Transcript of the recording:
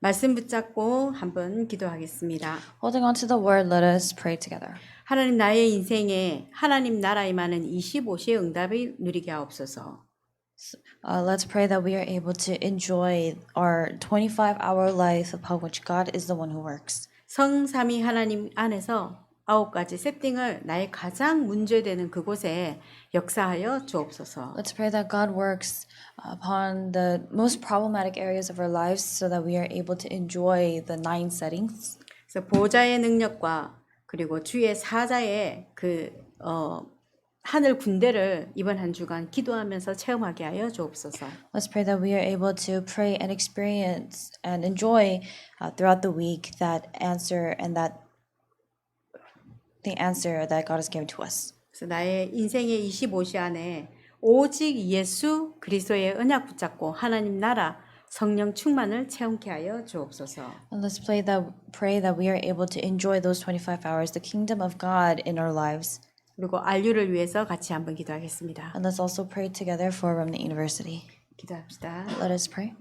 말씀 붙잡고 한번 기도하겠습니다. Holding on to the word, let us pray together. 하나님 나의 인생에 하나님 나라에 많은 25시의 응답을 누리게 하옵소서. Uh, let's pray that we are able to enjoy our 25 hour life upon which God is the one who works. 성삼위 하나님 안에서 아홉 가지 세팅을 나의 가장 문제되는 그곳에 역사하여 주옵소서. Let's pray that God works upon the most problematic areas of our lives so that we are able to enjoy the nine settings. 그래서 보좌의 능력과 그리고 주의 사자의 그 어, 하늘 군대를 이번 한 주간 기도하면서 체험하게 하여 주옵소서. Let's pray that we are able to pray and experience and enjoy uh, throughout the week that answer and that the answer that God has given to us. 그래서 나의 인생의 25시 안에 오직 예수 그리스도의 언약 붙잡고 하나님 나라 성령 충만을 체험케 하여 주옵소서. And let's pray that pray that we are able to enjoy those 25 hours, the kingdom of God in our lives. 그리고 안류를 위해서 같이 한번 기도하겠습니다. And let's also pray together for Remnant University. 기도합시다. Let us pray.